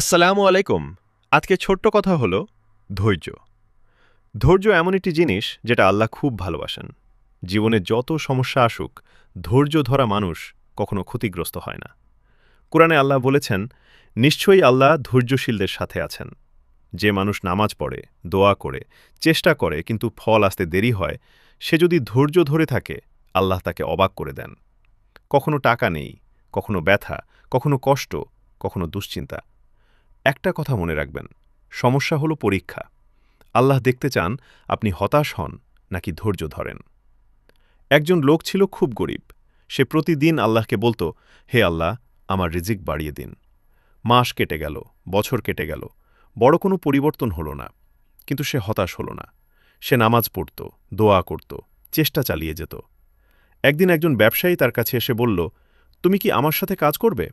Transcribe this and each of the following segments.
আসসালামু আলাইকুম। আজকে ছোট্ট কথা হলো ধৈর্য। ধৈর্য এমন একটি জিনিস যেটা আল্লাহ খুব ভালোবাসেন। জীবনে যত সমস্যা আসুক, ধৈর্য ধরা মানুষ কখনো ক্ষতিগ্রস্ত হয় না। কোরআনে আল্লাহ বলেছেন, নিশ্চয়ই আল্লাহ ধৈর্যশীলদের সাথে আছেন। যে মানুষ নামাজ পড়ে, দোয়া করে, চেষ্টা করে, কিন্তু ফল আসতে দেরি হয়, সে যদি ধৈর্য ধরে থাকে, আল্লাহ তাকে অবাক করে দেন। কখনো টাকা নেই, কখনো ব্যথা, কখনো কষ্ট, কখনো দুশ্চিন্তা একটা কথা মনে রাখবেন, সমস্যা হলো পরীক্ষা। আল্লাহ দেখতে চান আপনি হতাশ হন নাকি ধৈর্য ধরেন। একজন লোক ছিল খুব গরিব, সে প্রতিদিন আল্লাহকে বলতো, হে আল্লাহ, আমার রিজিক বাড়িয়ে দিন। মাস কেটে গেল, বছর কেটে গেল, বড় কোনো পরিবর্তন হলো না। কিন্তু সে হতাশ হলো না। সে নামাজ পড়ত, দোয়া করত, চেষ্টা চালিয়ে যেত। একদিন একজন ব্যবসায়ী তার কাছে এসে বলল, তুমি কি আমার সাথে কাজ করবে?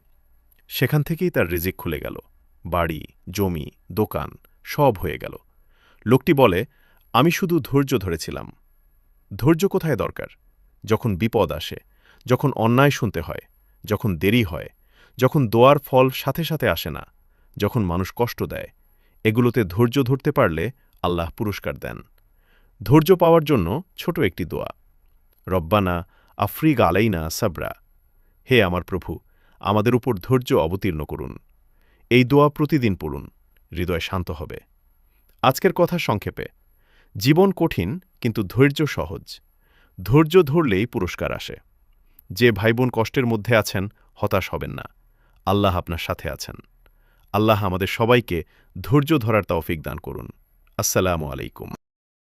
সেখান থেকেই তার রিজিক খুলে গেল। বাড়ি, জমি, দোকান, সব হয়ে গেল। লোকটি বলে, আমি শুধু ধৈর্য ধরেছিলাম। ধৈর্য কোথায় দরকার? যখন বিপদ আসে, যখন অন্যায় শুনতে হয়, যখন দেরি হয়, যখন দোয়ার ফল সাথে সাথে আসে না, যখন মানুষ কষ্ট দেয়, এগুলোতে ধৈর্য ধরতে পারলে আল্লাহ পুরস্কার দেন। ধৈর্য পাওয়ার জন্য ছোট একটি দোয়া। রব্বানা আফ্রিক আলাইনা সাবরা। হে আমার প্রভু, আমাদের উপর ধৈর্য অবতীর্ণ করুন। এই দোয়া প্রতিদিন পড়ুন, হৃদয় শান্ত হবে। আজকের কথা সংক্ষেপে। জীবন কঠিন, কিন্তু ধৈর্য সহজ। ধৈর্য ধরলেই পুরস্কার আসে। যে ভাইবোন কষ্টের মধ্যে আছেন, হতাশ হবেন না। আল্লাহ আপনার সাথে আছেন। আল্লাহ আমাদের সবাইকে ধৈর্য ধরার তৌফিক দান করুন। আসসালামু আলাইকুম।